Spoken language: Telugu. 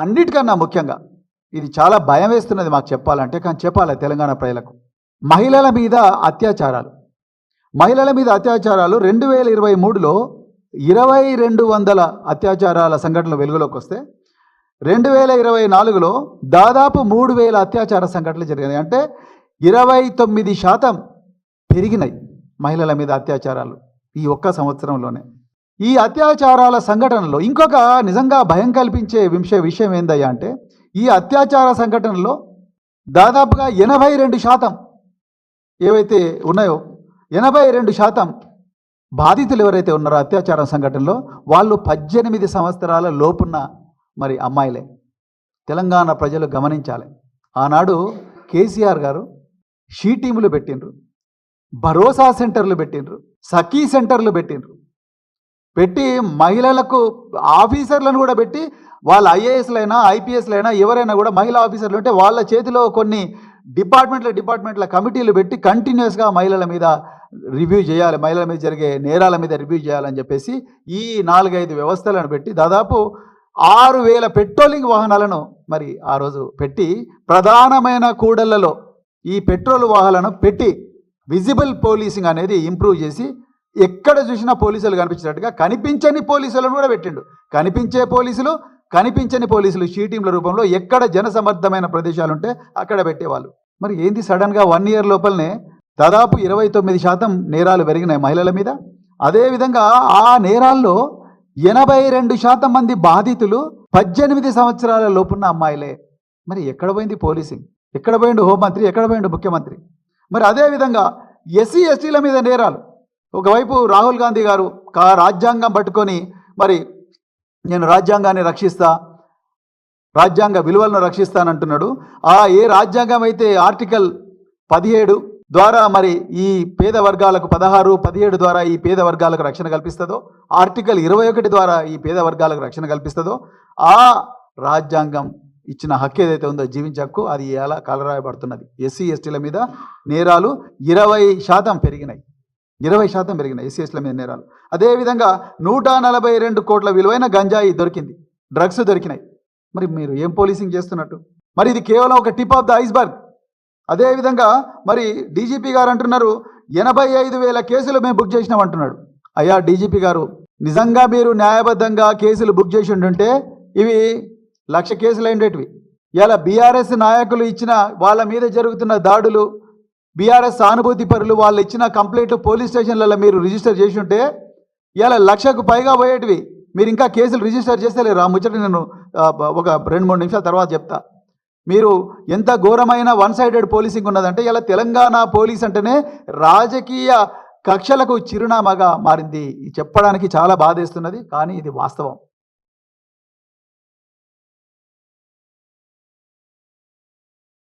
అన్నిటికన్నా ముఖ్యంగా ఇది చాలా భయం వేస్తున్నది మాకు చెప్పాలంటే కానీ చెప్పాలి తెలంగాణ ప్రజలకు. మహిళల మీద అత్యాచారాలు. మహిళల మీద అత్యాచారాలు రెండు వేల ఇరవై మూడులో ఇరవై రెండు వందల అత్యాచారాల సంఘటనలు వెలుగులోకి వస్తే రెండు వేల ఇరవై నాలుగులో దాదాపు మూడు వేల అత్యాచార సంఘటనలు జరిగినాయి. అంటే ఇరవై తొమ్మిది శాతం పెరిగినాయి మహిళల మీద అత్యాచారాలు ఈ ఒక్క సంవత్సరంలోనే. ఈ అత్యాచారాల సంఘటనలో ఇంకొక నిజంగా భయం కల్పించే విషయ విషయం ఏందయ్యా అంటే ఈ అత్యాచార సంఘటనలో దాదాపుగా ఎనభై రెండు శాతం ఏవైతే ఉన్నాయో ఎనభై రెండు శాతం బాధితులు ఎవరైతే ఉన్నారో అత్యాచార సంఘటనలో వాళ్ళు పద్దెనిమిది సంవత్సరాల లోపున్న మరి అమ్మాయిలే. తెలంగాణ ప్రజలు గమనించాలి. ఆనాడు కేసీఆర్ గారు షీ టీములు పెట్టిండ్రు భరోసా సెంటర్లు పెట్టిండ్రు సఖీ సెంటర్లు పెట్టిండ్రు. పెట్టి మహిళలకు ఆఫీసర్లను కూడా పెట్టి వాళ్ళ ఐఏఎస్లైనా ఐపీఎస్లైనా ఎవరైనా కూడా మహిళా ఆఫీసర్లు ఉంటే వాళ్ళ చేతిలో కొన్ని డిపార్ట్మెంట్ల డిపార్ట్మెంట్ల కమిటీలు పెట్టి కంటిన్యూస్గా మహిళల మీద రివ్యూ చేయాలి మహిళల మీద జరిగే నేరాల మీద రివ్యూ చేయాలని చెప్పేసి ఈ నాలుగైదు వ్యవస్థలను పెట్టి దాదాపు ఆరు వేల పెట్రోలింగ్ వాహనాలను మరి ఆ రోజు పెట్టి ప్రధానమైన కూడళ్ళలో ఈ పెట్రోల్ వాహనాలను పెట్టి విజిబుల్ పోలీసింగ్ అనేది ఇంప్రూవ్ చేసి ఎక్కడ చూసినా పోలీసులు కనిపించినట్టుగా కనిపించని పోలీసులను కూడా పెట్టిండు. కనిపించే పోలీసులు కనిపించని పోలీసులు షీటీంల రూపంలో ఎక్కడ జనసమర్థమైన ప్రదేశాలు ఉంటే అక్కడ పెట్టేవాళ్ళు. మరి ఏంది సడన్గా వన్ ఇయర్ లోపలనే దాదాపు ఇరవై తొమ్మిది శాతం నేరాలు పెరిగినాయి మహిళల మీద. అదేవిధంగా ఆ నేరాల్లో ఎనభై రెండు శాతం మంది బాధితులు పద్దెనిమిది సంవత్సరాల లోపున్న అమ్మాయిలే. మరి ఎక్కడ పోయింది పోలీసింగ్? ఎక్కడ పోయిండు హోంమంత్రి? ఎక్కడ పోయిండు ముఖ్యమంత్రి? మరి అదేవిధంగా ఎస్సీ ఎస్టీల మీద నేరాలు. ఒకవైపు రాహుల్ గాంధీ గారు కా రాజ్యాంగం పట్టుకొని మరి నేను రాజ్యాంగాన్ని రక్షిస్తా రాజ్యాంగ విలువలను రక్షిస్తానంటున్నాడు. ఆ ఏ రాజ్యాంగం అయితే ఆర్టికల్ పదిహేడు ద్వారా మరి ఈ పేద వర్గాలకు పదహారు పదిహేడు ద్వారా ఈ పేద వర్గాలకు రక్షణ కల్పిస్తుందో ఆర్టికల్ ఇరవై ఒకటి ద్వారా ఈ పేద వర్గాలకు రక్షణ కల్పిస్తుందో ఆ రాజ్యాంగం ఇచ్చిన హక్కు ఏదైతే ఉందో జీవించే హక్కు అది ఎలా కలరాయబడుతున్నది. ఎస్సీ ఎస్టీల మీద నేరాలు ఇరవై శాతం పెరిగినాయి. ఇరవై శాతం పెరిగినాయి ఎస్సీఎస్ల మీద నేరాలు. అదేవిధంగా నూట నలభై రెండు కోట్ల విలువైన గంజాయి దొరికింది. డ్రగ్స్ దొరికినాయి. మరి మీరు ఏం పోలీసింగ్ చేస్తున్నట్టు? మరి ఇది కేవలం ఒక టిప్ ఆఫ్ ద ఐస్బర్గ్. అదేవిధంగా మరి డీజీపీ గారు అంటున్నారు ఎనభై ఐదు వేల కేసులు మేము బుక్ చేసినాం అంటున్నాడు. అయ్యా డీజీపీ గారు నిజంగా మీరు న్యాయబద్ధంగా కేసులు బుక్ చేసి ఉంటుంటే ఇవి లక్ష కేసులు అయిండేటివి ఇలా బీఆర్ఎస్ నాయకులు ఇచ్చిన వాళ్ళ మీద జరుగుతున్న దాడులు బీఆర్ఎస్ సానుభూతి పరులు వాళ్ళు ఇచ్చిన కంప్లైంట్ పోలీస్ స్టేషన్లలో మీరు రిజిస్టర్ చేసి ఉంటే ఇలా లక్షకు పైగా పోయేటివి. మీరు ఇంకా కేసులు రిజిస్టర్ చేస్తలేరు. ఆ ముచ్చట నేను ఒక రెండు మూడు నిమిషాల తర్వాత చెప్తా. మీరు ఎంత ఘోరమైన వన్ సైడెడ్ పోలీసింగ్ ఉన్నదంటే ఇలా తెలంగాణ పోలీస్ అంటేనే రాజకీయ కక్షలకు చిరునామాగా మారింది. ఇది చెప్పడానికి చాలా బాధేస్తున్నది కానీ ఇది వాస్తవం.